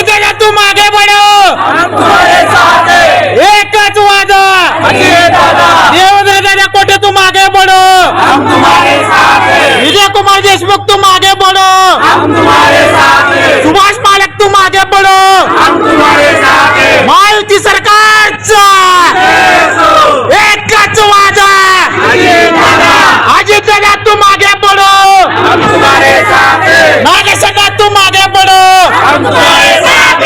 दादा तू मागे हैं एकच वादा. अजित दादा. देवेंद्र दादा कोटे तू मागे हैं. विजय कुमार देशमुख तू मागे हैं. सुभाष मालक तू मागे बढ़ो हम तुम्हारे साथ हैं महायुती सरकारचा एकच वादा अजित दादा अजित दादा तू मागे बढ़ो हम तुम्हारे साथ हैं नागेशदा तू मागे बढ़ो हम तुम्हारे साथ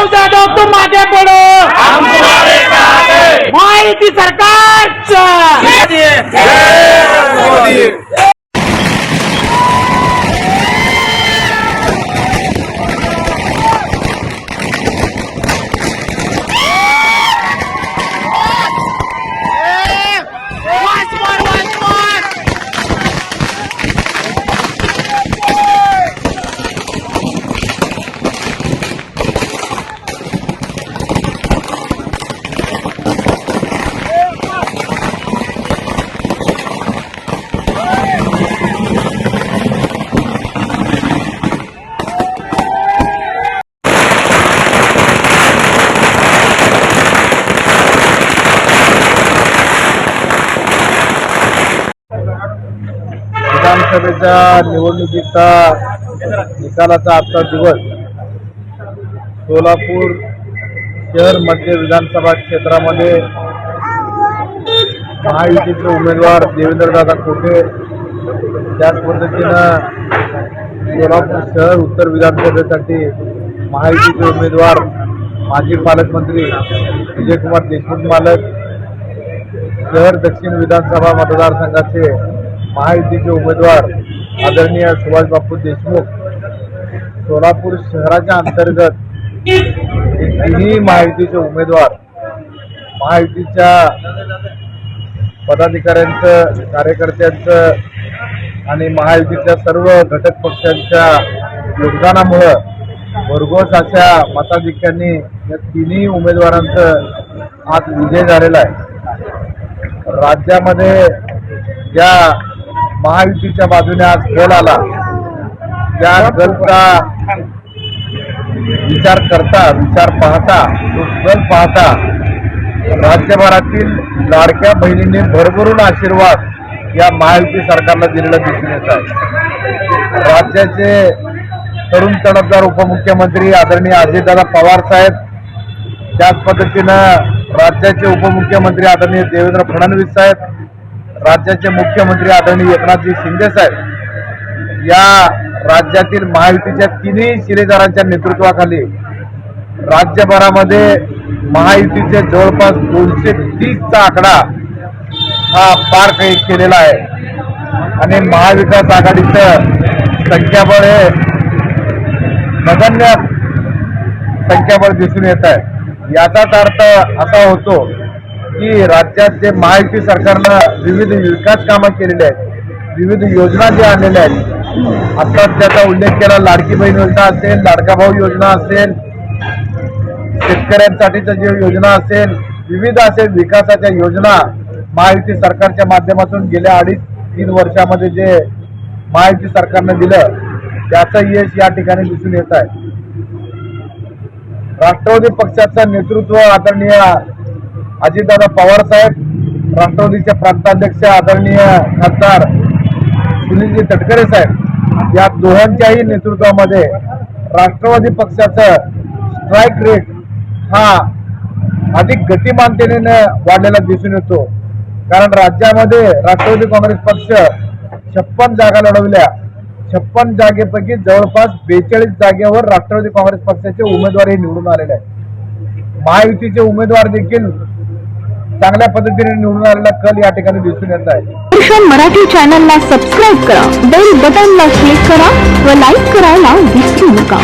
भाऊ जाधव तू मागे बढ़ो हम तुम्हारे साथ हैं महायुती सरकारचा मोदी. विधानसभेच्या निवडणुकीचा निकालाचा आजचा दिवस सोलापूर शहर मध्य विधानसभा क्षेत्रामध्ये महायुतीचे उमेदवार देवेंद्रदादा कोठे त्याच पद्धतीनं सोलापूर शहर उत्तर विधानसभेसाठी महायुतीचे उमेदवार माजी पालकमंत्री विजयकुमार देशमुख मालक शहर दक्षिण विधानसभा मतदारसंघाचे महायुतीचे उमेदवार आदरणीय सुभाषबापू देशमुख सोलापूर शहराच्या अंतर्गत हे तिन्ही महायुतीचे उमेदवार महायुतीच्या पदाधिकाऱ्यांचं कार्यकर्त्यांचं आणि महायुतीच्या सर्व घटक पक्षांच्या योगदानामुळं भरघोस अशा मताधिक्यांनी या तिन्ही उमेदवारांचं आज विजय झालेला आहे. राज्यामध्ये ज्या महायुतीच्या बाजूने आज कल आला. त्या कलचा विचार करता विचार पाहता तो कल पाहता राज्यभरातील लाडक्या बहिणींनी भरभरून आशीर्वाद या महायुती सरकारला दिलेला दिसून येत आहे. राज्याचे तरुण तडफदार उपमुख्यमंत्री आदरणीय अजितदादा पवार साहेब त्याच पद्धतीनं राज्याचे उपमुख्यमंत्री आदरणीय देवेंद्र फडणवीस साहेब राज्याचे मुख्यमंत्री आदरणीय एकनाथजी शिंदे साहेब या राज्यातील महायुतीच्या तिन्ही शिलेदारांच्या नेतृत्वाखाली राज्यभरामध्ये महायुतीचे जवळपास दोनशे तीसचा आकडा हा पार केलेला आहे. आणि महाविकास आघाडीचं संख्याबळ हे नगण्य संख्याबळ दिसून येत आहे. याचाच अर्थ असा होतो की राज्यात जे महायुती सरकारनं विविध विकास कामं केलेली आहेत विविध योजना ज्या आणलेल्या आहेत आता त्याचा उल्लेख केला लाडकी बहीण योजना असेल लाडका भाऊ योजना असेल शेतकऱ्यांसाठीच्या जे योजना असेल विविध असे विकासाच्या योजना महायुती सरकारच्या माध्यमातून गेल्या अडीच तीन वर्षामध्ये जे महायुती सरकारनं दिलं त्याचं यश या ठिकाणी दिसून येत आहे. राष्ट्रवादी पक्षाचं नेतृत्व आदरणीय अजितदादा पवार साहेब राष्ट्रवादीचे प्रांताध्यक्ष आदरणीय खासदार सुनीलजी तटकरे साहेब या दोघांच्याही नेतृत्वामध्ये राष्ट्रवादी पक्षाचं स्ट्राईक रेट हा अधिक गतिमानतेने वाढलेला दिसून येतो. कारण राज्यामध्ये राष्ट्रवादी काँग्रेस पक्ष छप्पन जागा लढवल्या. छप्पन जागेपैकी जवळपास बेचाळीस जागेवर राष्ट्रवादी काँग्रेस पक्षाचे उमेदवारही निवडून आलेले आहेत. महायुतीचे उमेदवार देखील चांगल्या पद्धतीने निवडून आलेला कल या ठिकाणी दिसून येत आहे. भूषण मराठी चॅनलला सबस्क्राईब करा. बेल बटनला क्लिक करा व लाईक करायला विसरू नका.